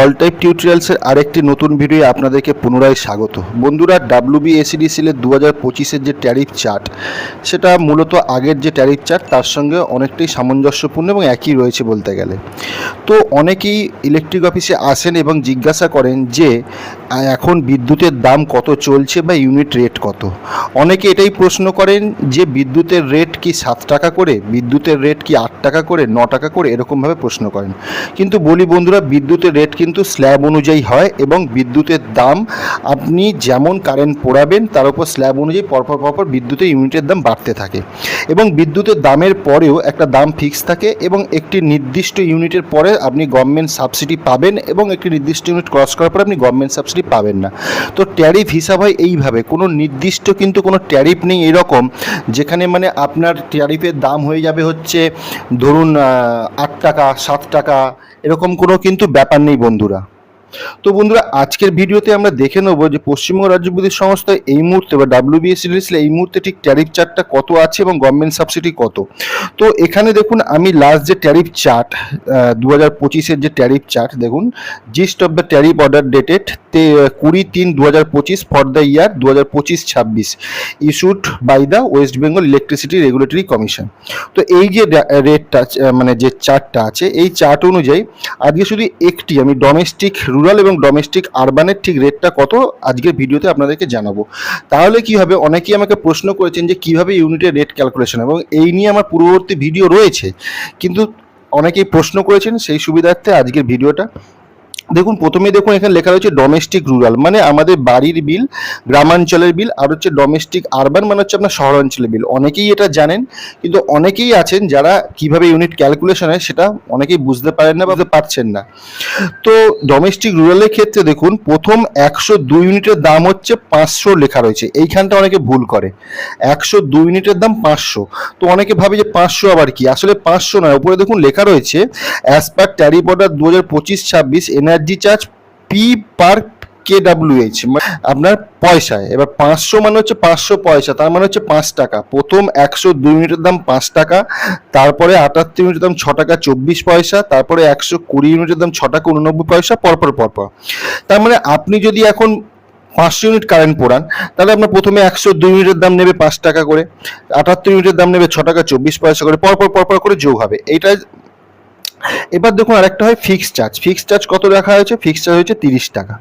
All type টিউটোরিয়ালসের আরেকটি নতুন video আপনাদেরকে পুনরায় স্বাগত। বন্ধুরা ডাব্লিউবি এসিডিসিলের দু হাজার পঁচিশের যে ট্যারিফ চার্ট সেটা মূলত আগের যে ট্যারিফ চার্ট তার সঙ্গে অনেকটাই সামঞ্জস্যপূর্ণ এবং একই রয়েছে বলতে গেলে। তো অনেকেই ইলেকট্রিক অফিসে আসেন এবং জিজ্ঞাসা করেন যে, এখন বিদ্যুতের দাম কত চলছে বা ইউনিট রেট কত? অনেকে এটাই প্রশ্ন করেন যে, বিদ্যুতের রেট কি সাত টাকা করে, বিদ্যুতের রেট কি আট টাকা করে, ন টাকা করে, এরকমভাবে প্রশ্ন করেন। কিন্তু বলি বন্ধুরা, বিদ্যুতের রেট কিন্তু স্ল্যাব অনুযায়ী হয় এবং বিদ্যুতের দাম, আপনি যেমন কারেন্ট পোড়াবেন, তার উপর স্ল্যাব অনুযায়ী পরপর পরপর বিদ্যুতের ইউনিটের দাম বাড়তে থাকে। এবং বিদ্যুতের দামের পরেও একটা দাম ফিক্স থাকে এবং একটি নির্দিষ্ট ইউনিটের পরে আপনি গভর্নমেন্ট সাবসিডি পাবেন এবং একটি নির্দিষ্ট ইউনিট ক্রস করার পরে আপনি গভর্নমেন্ট সাবসিডি পাবেন না। তো ট্যারিফ হিসাব হয় এইভাবে, কোনো নির্দিষ্ট কিন্তু কোনো ট্যারিফ নেই এরকম, যেখানে মানে আপনার ট্যারিফের দাম হয়ে যাবে হচ্ছে ধরুন আট টাকা, সাত টাকা, এরকম কোনো কিন্তু ব্যাপার নেই বন্ধুরা তো বন্ধুরা, আজকের ভিডিওতে আমরা দেখে নেব যে পশ্চিমবঙ্গ রাজ্য বিদ্যুৎ সংস্থা এই মুহূর্তে বা ডাব্লিউবিএসসি এই মুহূর্তে ঠিক ট্যারিফ চার্টটা কত আছে এবং গভর্নমেন্ট সাবসিডি কত? তো এখানে দেখুন, আমি লাস্ট যে ট্যারিফ চার্ট দু হাজার পঁচিশের যে ট্যারিফ চার্ট দেখুন gist of the tariff order dated তে কুড়ি তিন দু হাজার পঁচিশ ফর দ্য ইয়ার দু হাজার পঁচিশ ছাব্বিশ issued by the West Bengal electricity regulatory commission তো এই যে রেটটা মানে যে চার্টটা আছে, এই চার্ট অনুযায়ী আজকে শুধু একটি, আমি ডোমেস্টিক রুরাল এবং ডোমেস্টিক আরবানের ঠিক রেটটা কত? আজকের ভিডিওতে আপনাদেরকে জানাব। তাহলে কি হবে? অনেকেই আমাকে প্রশ্ন করেছেন যে কীভাবে ইউনিটের রেট ক্যালকুলেশন এবং এই নিয়ে আমার পূর্ববর্তী ভিডিও রয়েছে। কিন্তু অনেকেই প্রশ্ন করেছেন সেই সুবিধার্থে আজকের ভিডিওটা দেখুন, প্রথমে দেখুন এখানে লেখা রয়েছে ডোমেস্টিক রুরাল মানে আমাদের বাড়ির বিল, গ্রামাঞ্চলের বিল, আর হচ্ছে ডোমেস্টিক আরবান মানে হচ্ছে আপনার শহরাঞ্চলের বিল। অনেকেই এটা জানেন, কিন্তু অনেকেই আছেন যারা কীভাবে ইউনিট ক্যালকুলেশন হয় সেটা অনেকেই বুঝতে পারেন না বা পারছেন না। তো ডোমেস্টিক রুরালের ক্ষেত্রে দেখুন, প্রথম একশো দুই ইউনিটের দাম হচ্ছে পাঁচশো লেখা রয়েছে। এইখানটা অনেকে ভুল করে। একশো দুই ইউনিটের দাম পাঁচশো। তো অনেকে ভাবে যে পাঁচশো আবার কি? আসলে পাঁচশো নয়। উপরে দেখুন লেখা রয়েছে অ্যাজ পার ট্যারিফ অর্ডার দু হাজার পঁচিশ ছাব্বিশ energy charge P per K W H আপনার পয়সায়। এবার পাঁচশো মানে হচ্ছে পাঁচশো পয়সা, তার মানে হচ্ছে পাঁচ টাকা। প্রথম একশো দুই ইউনিটের দাম পাঁচ টাকা, তারপরে আটাত্তর ইউনিটের দাম ছ টাকা চব্বিশ পয়সা, তারপরে একশো কুড়ি ইউনিটের দাম ছ টাকা উননব্বই পয়সা, পরপর পরপর। তার মানে আপনি যদি এখন পাঁচশো ইউনিট কারেন্ট পোড়ান, তাহলে আপনার প্রথমে একশো দুই ইউনিটের দাম নেবে পাঁচ টাকা করে, আটাত্তর ইউনিটের দাম নেবে ছ টাকা চব্বিশ পয়সা করে, পরপর পরপর করে যোগ হবে। এইটা এবার দেখুন আরেকটা হয় ফিক্সড চার্জ ফিক্সড চার্জ কত রাখা হয়েছে? ফিক্সড চার্জ হচ্ছে তিরিশ টাকা।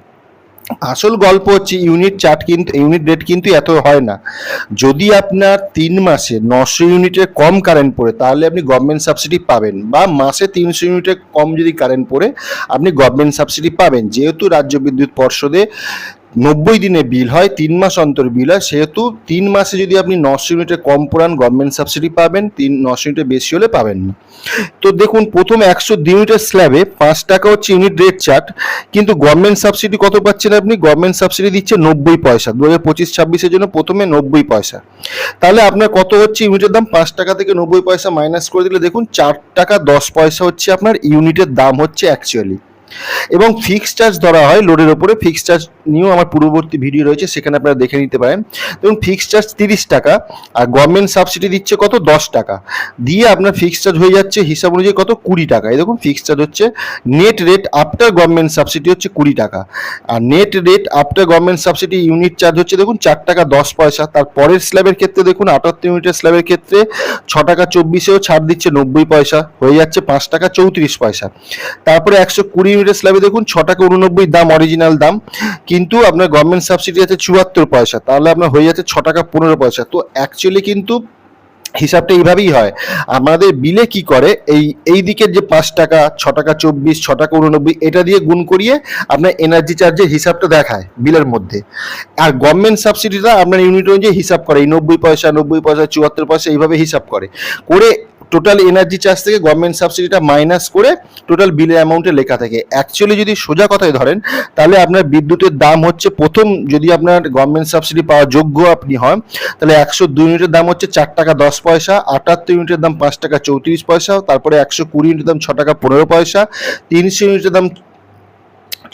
আসল গল্প হচ্ছে ইউনিট চার্ট কিন্তু ইউনিট রেট কিন্তু এত হয় না। যদি আপনার তিন মাসে নশো ইউনিটের কম কারেন্ট পড়ে, তাহলে আপনি গভর্নমেন্ট সাবসিডি পাবেন। বা মাসে তিনশো ইউনিটের কম যদি কারেন্ট পড়ে, আপনি গভর্নমেন্ট সাবসিডি পাবেন। যেহেতু রাজ্য বিদ্যুৎ পর্ষদে নব্বই দিনে বিল হয়, তিন মাস অন্তর বিল হয়। সেহেতু তিন মাসে যদি আপনি নশো ইউনিটের কম পড়ান গভর্নমেন্ট সাবসিডি পাবেন, তিন, নশো ইউনিটের বেশি হলে পাবেন না। তো দেখুন, প্রথম একশো দুই ইউনিটের স্ল্যাবে পাঁচ টাকা হচ্ছে ইউনিট রেট চার্ট কিন্তু গভর্নমেন্ট সাবসিডি কত পাচ্ছেন আপনি? গভর্নমেন্ট সাবসিডি দিচ্ছে নব্বই পয়সা। দু হাজার পঁচিশ, ছাব্বিশের জন্য প্রথমে নব্বই পয়সা। তাহলে আপনার কত হচ্ছে ইউনিটের দাম? পাঁচ টাকা থেকে নব্বই পয়সা মাইনাস করে দিলে দেখুন, চার টাকা দশ পয়সা হচ্ছে আপনার ইউনিটের দাম হচ্ছে অ্যাকচুয়ালি এবং ফিক্সড চার্জ ধরা হয় লোডের ওপরে ফিক্সড চার্জ নিয়েও আমার পূর্ববর্তী ভিডিও রয়েছে, সেখানে আপনারা দেখে নিতে পারেন। এবং ফিক্সড চার্জ তিরিশ টাকা, আর গভর্নমেন্ট সাবসিডি দিচ্ছে কত? দশ টাকা। দিয়ে আপনার ফিক্সড চার্জ হয়ে যাচ্ছে হিসাব অনুযায়ী কত? কুড়ি টাকা। এই দেখুন ফিক্সড চার্জ হচ্ছে net rate after government subsidy হচ্ছে কুড়ি টাকা। আর net rate after government subsidy unit charge হচ্ছে দেখুন চার টাকা দশ পয়সা। তার পরের স্ল্যাবের ক্ষেত্রে দেখুন, আটাত্তর ইউনিটের স্ল্যাবের ক্ষেত্রে ছ টাকা চব্বিশেও ছাড় দিচ্ছে নব্বই পয়সা। হয়ে যাচ্ছে পাঁচ টাকা চৌত্রিশ পয়সা। তারপরে একশো কুড়ি ইউনিটের স্ল্যাবে দেখুন ছ টাকা উননব্বই দাম অরিজিনাল দাম। কিন্তু আপনার গভর্নমেন্ট সাবসিডি আছে চুয়াত্তর পয়সা, তাহলে আপনার হয়ে যাচ্ছে ছ টাকা পনেরো পয়সা। তো অ্যাকচুয়ালি কিন্তু হিসাবটা এইভাবেই হয়। আমাদের বিলে কি করে? এই এই দিকের যে পাঁচ টাকা ছ টাকা চব্বিশ ছ টাকা উননব্বই, এটা দিয়ে গুণ করিয়ে আপনার এনার্জি চার্জের হিসাবটা দেখায় বিলের মধ্যে। আর গভর্নমেন্ট সাবসিডিটা আপনার ইউনিট অনুযায়ী হিসাব করে। এই নব্বই পয়সা নব্বই পয়সা, চুয়াত্তর পয়সা এইভাবে হিসাব করে। করে টোটাল এনার্জি চার্জ থেকে গভর্নমেন্ট সাবসিডিটা মাইনাস করে টোটাল বিলের অ্যামাউন্টে লেখা থাকে। অ্যাকচুয়ালি যদি সোজা কথায় ধরেন, তাহলে আপনার বিদ্যুতের দাম হচ্ছে প্রথম যদি আপনার গভর্নমেন্ট সাবসিডি পাওয়া যোগ্য আপনি হন, তাহলে একশো দুই ইউনিটের দাম হচ্ছে চার টাকা দশ পয়সা, আটাত্তর ইউনিটের দাম পাঁচ টাকা চৌত্রিশ পয়সা, তারপরে একশো কুড়ি ইউনিটের দাম ছ টাকা পনেরো পয়সা, তিনশো ইউনিটের দাম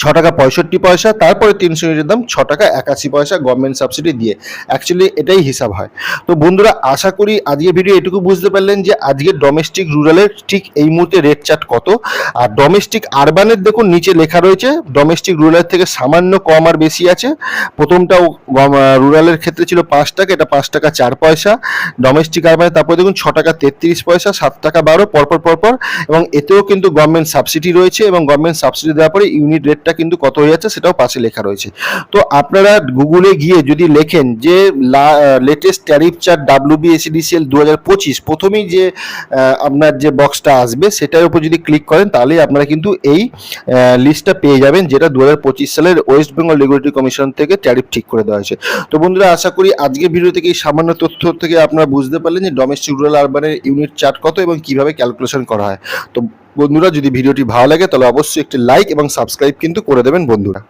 ছ টাকা পঁয়ষট্টি পয়সা, তারপরে তিনশো ইউনিটের দাম ছ টাকা একাশি পয়সা গভর্নমেন্ট সাবসিডি দিয়ে। অ্যাকচুয়ালি এটাই হিসাব হয়। তো বন্ধুরা, আশা করি আজকে ভিডিও এটুকু বুঝতে পারলেন যে আজকে ডোমেস্টিক রুরালের ঠিক এই মুহূর্তে রেট চার্ট কত। আর ডোমেস্টিক আরবানের দেখুন, নিচে লেখা রয়েছে ডোমেস্টিক রুরালের থেকে সামান্য কম আর বেশি আছে। প্রথমটাও রুরালের ক্ষেত্রে ছিল পাঁচ টাকা, এটা পাঁচ টাকা চার পয়সা। ডোমেস্টিক আরবানে তারপরে দেখুন ছ টাকা তেত্রিশ পয়সা, সাত টাকা বারো, পরপর পরপর। এবং এতেও কিন্তু গভর্নমেন্ট সাবসিডি রয়েছে এবং গভর্নমেন্ট সাবসিডি দেওয়ার পরে ইউনিট রেটটা কিন্তু কত হয়ে যাচ্ছে সেটাও পাশে লেখা রয়েছে। তো আপনারা গুগলে গিয়ে যদি লেখেন যে latest tariff chart W BSEDCL দু হাজার পঁচিশ, প্রথমেই যে আপনার যে বক্সটা আসবে সেটার উপর যদি ক্লিক করেন তাহলেই আপনারা কিন্তু এই লিস্টটা পেয়ে যাবেন যেটা দু হাজার পঁচিশ সালের ওয়েস্ট বেঙ্গল রেগুলেটরি কমিশন থেকে ট্যারিফ ঠিক করে দেওয়া হয়েছে। তো বন্ধুরা, আশা করি আজকের ভিডিও থেকে এই সামান্য তথ্য থেকে আপনারা বুঝতে পারলেন যে ডোমেস্টিক রুরাল আরবানের ইউনিট চার্ট কত এবং কীভাবে ক্যালকুলেশন করা হয়। তো বন্ধুরা, যদি ভিডিওটি ভালো লাগে, তাহলে অবশ্যই একটি লাইক এবং সাবস্ক্রাইব কিন্তু করে দেবেন বন্ধুরা।